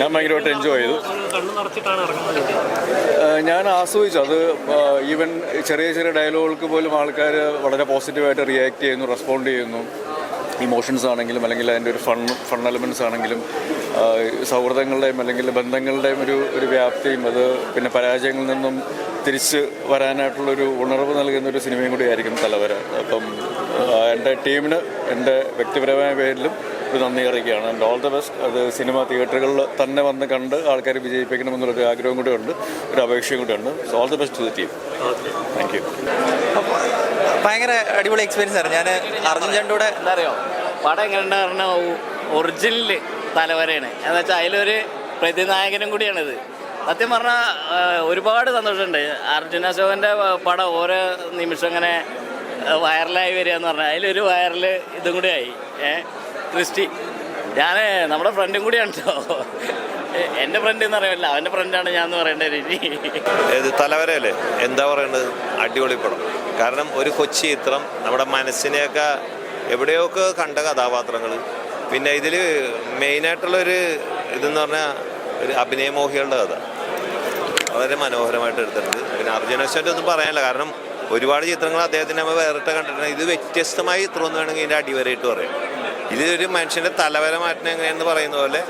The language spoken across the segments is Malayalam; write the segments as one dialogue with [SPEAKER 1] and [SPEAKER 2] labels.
[SPEAKER 1] ഞാൻ ഭയങ്കരമായിട്ട് എൻജോയ് ചെയ്തു. ഞാൻ ആസ്വദിച്ചു. അത് ഈവൻ ചെറിയ ചെറിയ ഡയലോഗുകൾക്ക് പോലും ആൾക്കാർ വളരെ പോസിറ്റീവായിട്ട് റിയാക്ട് ചെയ്യുന്നു റെസ്പോണ്ട് ചെയ്യുന്നു. ഇമോഷൻസ് ആണെങ്കിലും അല്ലെങ്കിൽ അതിന്റെ ഒരു ഫൺ ഫൺ എലമെന്റ്സ് ആണെങ്കിലും സൗഹൃദങ്ങളുടെയും അല്ലെങ്കിൽ ബന്ധങ്ങളുടെയും ഒരു ഒരു വ്യാപ്തിയും അത് പിന്നെ പരാജയങ്ങളിൽ നിന്നും തിരിച്ച് വരാനായിട്ടുള്ളൊരു ഉണർവ് നൽകുന്ന ഒരു സിനിമയും കൂടി ആയിരിക്കും തലവര. അപ്പം എന്റെ ടീമിന് എന്റെ വ്യക്തിപരമായ പേരിലും ഒരു നന്ദി അറിയിക്കുകയാണ്. ആൻഡ് ഓൾ ദ ബെസ്റ്റ് അത് സിനിമ തിയേറ്ററുകളിൽ തന്നെ വന്ന് കണ്ട് ആൾക്കാർ വിജയിപ്പിക്കണമെന്നുള്ളൊരു ആഗ്രഹം കൂടെ ഉണ്ട്. ഒരു അപേക്ഷയും കൂടെ ഉണ്ട്. So all the best to the team thank you
[SPEAKER 2] ഭയങ്കര അടിപൊളി എക്സ്പീരിയൻസ് ആയിരുന്നു. ഞാൻ അർജുൻ ചണ്ടൂടെ
[SPEAKER 3] എന്താ അറിയോ പടം എങ്ങനെ പറഞ്ഞാൽ ഒറിജിനൽ തലവരയാണ്. എന്ന് വെച്ചാൽ അതിലൊരു പ്രതിനായകനും കൂടിയാണിത്. സത്യം പറഞ്ഞാൽ ഒരുപാട് സന്തോഷമുണ്ട്. അർജുന അശോകന്റെ പടം ഓരോ നിമിഷം ഇങ്ങനെ വൈറലായി വരിക എന്ന് പറഞ്ഞാൽ അതിലൊരു വൈറൽ ഇതും കൂടി ആയി ഏ? ക്രിസ്റ്റി ഞാൻ നമ്മുടെ ഫ്രണ്ടും കൂടിയാണ് കേട്ടോ എന്റെ ഫ്രണ്ട് എന്ന് അറിയില്ല അവന്റെ ഫ്രണ്ടാണ് ഞാൻ എന്ന് പറയേണ്ട രീതി
[SPEAKER 4] ഇത് തലവരയല്ലേ? എന്താ പറയേണ്ടത് അടിപൊളി പടം. കാരണം ഒരു കൊച്ചി ചിത്രം നമ്മുടെ മനസ്സിനെയൊക്കെ എവിടെയൊക്കെ കണ്ട കഥാപാത്രങ്ങൾ പിന്നെ ഇതിൽ മെയിനായിട്ടുള്ളൊരു ഇതെന്ന് പറഞ്ഞാൽ ഒരു അഭിനയമോഹികളുടെ കഥ. വളരെ മനോഹരമായിട്ട് എടുത്തിട്ടുണ്ട്. പിന്നെ അർജുനേശ്വരന്റെ ഒന്നും പറയാനില്ല. കാരണം ഒരുപാട് ചിത്രങ്ങൾ അദ്ദേഹത്തിന് നമ്മൾ വേറിട്ട് കണ്ടിട്ടുണ്ട്. ഇത് വ്യത്യസ്തമായി ചിത്രം എന്ന് വേണമെങ്കിൽ ഇതിന്റെ അടിവരയിട്ട് പറയാം. ഇതൊരു മനുഷ്യന്റെ തലവര മാറ്റണം എങ്ങനെയെന്ന് പറയുന്ന പോലെ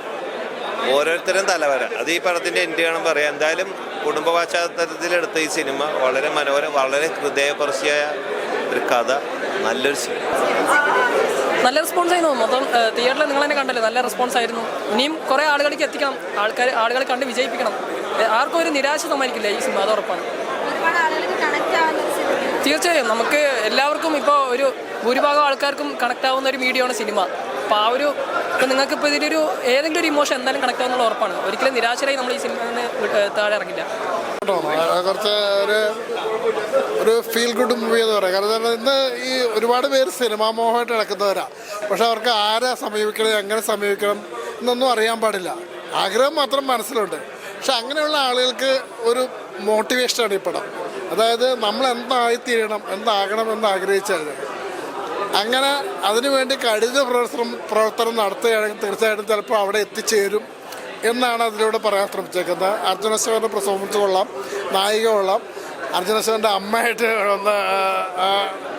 [SPEAKER 4] ഓരോരുത്തരും തലവര. അത് ഈ പടത്തിന്റെ എന്റെ വേണം പറയാം. എന്തായാലും കുടുംബ പശ്ചാത്തലത്തിലെടുത്ത ഈ സിനിമ വളരെ മനോഹരം വളരെ ഹൃദയപർശിയായ ഒരു കഥ. നല്ലൊരു സിനിമ
[SPEAKER 5] നല്ല റെസ്പോൺസ് ആയിരുന്നു. മൊത്തം തിയേറ്ററിൽ നിങ്ങൾ തന്നെ കണ്ടല്ലോ. നല്ല റെസ്പോൺസ് ആയിരുന്നു. ഇനിയും കുറേ ആളുകളിലേക്ക് എത്തിക്കണം. ആൾക്കാർ ആളുകളെ കണ്ട് വിജയിപ്പിക്കണം. ആർക്കും ഒരു നിരാശ സമ്മാനിക്കില്ല ഈ സിനിമ അത് ഉറപ്പാണ്
[SPEAKER 6] സിനിമ
[SPEAKER 5] തീർച്ചയായും നമുക്ക് എല്ലാവർക്കും ഇപ്പോൾ ഒരു ഭൂരിഭാഗം ആൾക്കാർക്കും കണക്ട് ആവുന്ന ഒരു മീഡിയമാണ് സിനിമ. അപ്പോൾ ആ ഒരു നിങ്ങൾക്ക് ഇപ്പോൾ ഇതിലൊരു ഏതെങ്കിലും ഒരു ഇമോഷൻ എന്തായാലും കണക്ട് ആവുന്നുള്ള ഉറപ്പാണ്. ഒരിക്കലും നിരാശരായി നമ്മൾ ഈ സിനിമയിൽ നിന്ന് താഴെ ഇറങ്ങില്ല.
[SPEAKER 7] കുറച്ച് ഒരു ഒരു ഫീൽ ഗുഡ് മൂവി എന്ന് പറയാം. കാരണം എന്താ ഇന്ന് ഈ ഒരുപാട് പേര് സിനിമാ മോഹമായിട്ട് നടക്കുന്നവരാ. പക്ഷെ അവർക്ക് ആരെ സമീപിക്കണം എങ്ങനെ സമീപിക്കണം എന്നൊന്നും അറിയാൻ പാടില്ല. ആഗ്രഹം മാത്രം മനസ്സിലുണ്ട്. പക്ഷെ അങ്ങനെയുള്ള ആളുകൾക്ക് ഒരു മോട്ടിവേഷനാണ് ഈ പടം. അതായത് നമ്മൾ എന്തായിത്തീരണം എന്താകണം എന്ന് ആഗ്രഹിച്ചാൽ അങ്ങനെ അതിനുവേണ്ടി കഠിന പ്രവർത്തനം പ്രവർത്തനം നടത്തുകയാണെങ്കിൽ തീർച്ചയായിട്ടും ചിലപ്പോൾ അവിടെ എത്തിച്ചേരും എന്നാണ് അതിലൂടെ പറയാൻ ശ്രമിച്ചേക്കുന്നത്. അർജുനശിവന്റെ പ്രസോമൻസ് കൊള്ളാം നായിക കൊള്ളാം അർജുനശിവന്റെ അമ്മയായിട്ട് വന്ന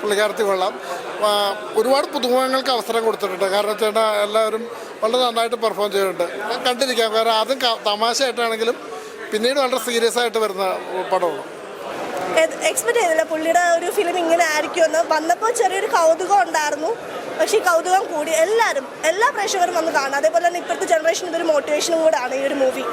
[SPEAKER 7] പുള്ളിക്കാരത്തി കൊള്ളാം. ഒരുപാട് പുതുമുഖങ്ങൾക്ക് അവസരം കൊടുത്തിട്ടുണ്ട്. കാരണം വെച്ചാൽ എല്ലാവരും വളരെ നന്നായിട്ട് പെർഫോം ചെയ്തിട്ടുണ്ട്. കണ്ടിരിക്കാം. കാരണം ആദ്യം തമാശയായിട്ടാണെങ്കിലും പിന്നീട് വളരെ സീരിയസ് ആയിട്ട് വരുന്ന പടമാണ്.
[SPEAKER 6] എക്സ്പെക്ട് ചെയ്തില്ല. പുള്ളിയുടെ ഒരു ഫിലിം ഇങ്ങനെ ആയിരിക്കുമെന്ന് വന്നപ്പോൾ ചെറിയൊരു കൗതുകം ഉണ്ടായിരുന്നു. പക്ഷേ ഈ കൗതുകം കൂടി എല്ലാവരും എല്ലാ പ്രേക്ഷകരും വന്ന് കാണാം. അതേപോലെ തന്നെ ഇപ്പോഴത്തെ ജനറേഷൻ ഇതൊരു മോട്ടിവേഷനും കൂടാണ് ഈ ഒരു മൂവി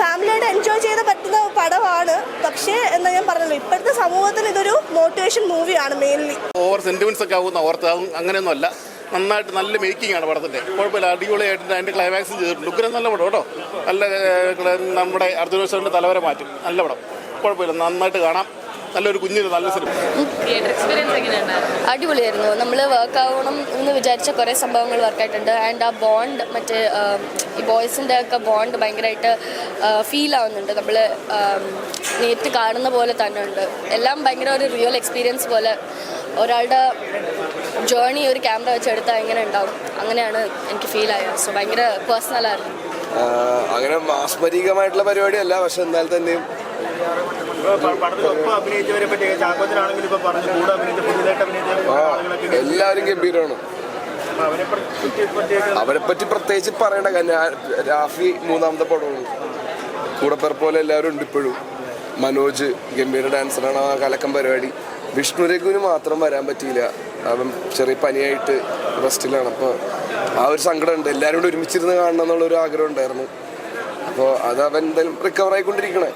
[SPEAKER 6] ഫാമിലിയായിട്ട് എൻജോയ് ചെയ്ത് പറ്റുന്ന പടമാണ്. പക്ഷേ എന്താ ഞാൻ പറഞ്ഞല്ലോ ഇപ്പോഴത്തെ സമൂഹത്തിന് ഇതൊരു മോട്ടിവേഷൻ മൂവിയാണ് മെയിൻലി
[SPEAKER 8] ഓവർ സെന്റിമെന്റ്സ് ഒക്കെ ആവുന്ന ഓർത്ത് അതും അങ്ങനെയൊന്നും അല്ല നന്നായിട്ട് നല്ല മേക്കിംഗ് ആണ് പടത്തിന്റെ കുഴപ്പമില്ല അടിപൊളിയായിട്ട് അതിന്റെ ക്ലൈമാക്സും ചെയ്തിട്ടുണ്ട്. ഉഗ്രം നല്ല പടം കേട്ടോ. നല്ല നമ്മുടെ നമ്മുടെ സാറിന്റെ തലവരെ മാറ്റും. നല്ല പടം. കുഴപ്പമില്ല നന്നായിട്ട് കാണാം. നല്ലൊരു കുഞ്ഞിന് നല്ല സിനിമ
[SPEAKER 9] അടിപൊളിയായിരുന്നു. നമ്മൾ വർക്ക് ആവണം എന്ന് വിചാരിച്ച കുറേ സംഭവങ്ങൾ വർക്കായിട്ടുണ്ട് ആൻഡ് ആ ബോണ്ട് മറ്റേ ഈ ബോയ്സിന്റെ ഒക്കെ ബോണ്ട് ഭയങ്കരമായിട്ട് ഫീൽ ആവുന്നുണ്ട്. നമ്മൾ നേരിട്ട് കാണുന്ന പോലെ തന്നെ ഉണ്ട്. എല്ലാം ഭയങ്കര ഒരു റിയൽ എക്സ്പീരിയൻസ് പോലെ. ഒരാളുടെ ജേർണി ഒരു ക്യാമറ വെച്ച് എടുത്താൽ എങ്ങനെ ഉണ്ടാവും? അങ്ങനെയാണ് എനിക്ക് ഫീൽ ആയത്. സോ ഭയങ്കര പേഴ്സണലായിരുന്നു
[SPEAKER 10] അങ്ങനെ മാസ്മരികമായിട്ടുള്ള പരിപാടിയല്ല. പക്ഷെ എന്നാൽ തന്നെയും
[SPEAKER 11] പടത്തിലൊപ്പം അഭിനയിച്ചവരെ പറ്റി ചാക്കോച്ചനാണെങ്കിലും ഇപ്പൊ പറഞ്ഞു കൂടെ അഭിനയിച്ച പുതിയതായിട്ട് അഭിനയിച്ച
[SPEAKER 10] ആ, എല്ലാവരും ഗംഭീരമാണ്
[SPEAKER 11] അവരെ പറ്റി
[SPEAKER 10] പ്രത്യേകിച്ച് പറയണ്ട ഞാൻ രാഫി മൂന്നാമത്തെ പടമാണ് കൂടെ പോലെ എല്ലാവരും ഉണ്ട് ഇപ്പോഴും. മനോജ് ഗംഭീര ഡാൻസറാണ് ആ കലക്കം പരിപാടി. വിഷ്ണു രഘുവിന് മാത്രം വരാൻ പറ്റിയില്ല. അവൻ ചെറിയ പനിയായിട്ട് റെസ്റ്റിലാണ്. അപ്പോൾ ആ ഒരു സങ്കടമുണ്ട് എല്ലാവരും കൂടി ഒരുമിച്ചിരുന്ന് കാണണം എന്നുള്ളൊരു ആഗ്രഹം ഉണ്ടായിരുന്നു. അപ്പോൾ അത് അവൻ എന്തായാലും റിക്കവർ ആയിക്കൊണ്ടിരിക്കണേ.